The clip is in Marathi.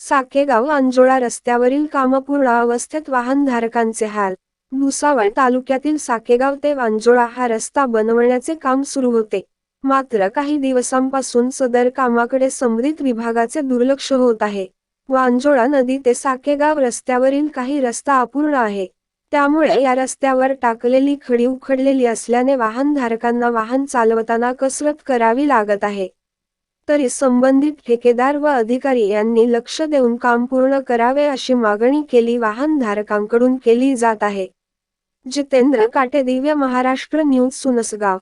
साकेगाव अंजोळा रस्त्यावरील कामपूर्ण अवस्थेत वाहनधारकांचे हाल. भुसावळ तालुक्यातील साकेगाव ते वांजोळा हा रस्ता बनवण्याचे काम सुरू होते. मात्र काही दिवसांपासून सदर कामाकडे संबंधित विभागाचे दुर्लक्ष होत आहे वांजोळा नदी ते साकेगाव रस्त्यावरील काही रस्ता अपूर्ण आहे. त्यामुळे या रस्त्यावर टाकलेली खडी उखडलेली असल्याने वाहनधारकांना वाहन चालवताना कसरत करावी लागत आहे. तरी संबंधित ठेकेदार व अधिकारी यांनी लक्ष देऊन काम पूर्ण करावे अशी मागणी केली वाहनधारकांकडून केली जात आहे. जितेंद्र काटे दिव्य महाराष्ट्र न्यूज सुनसगाव.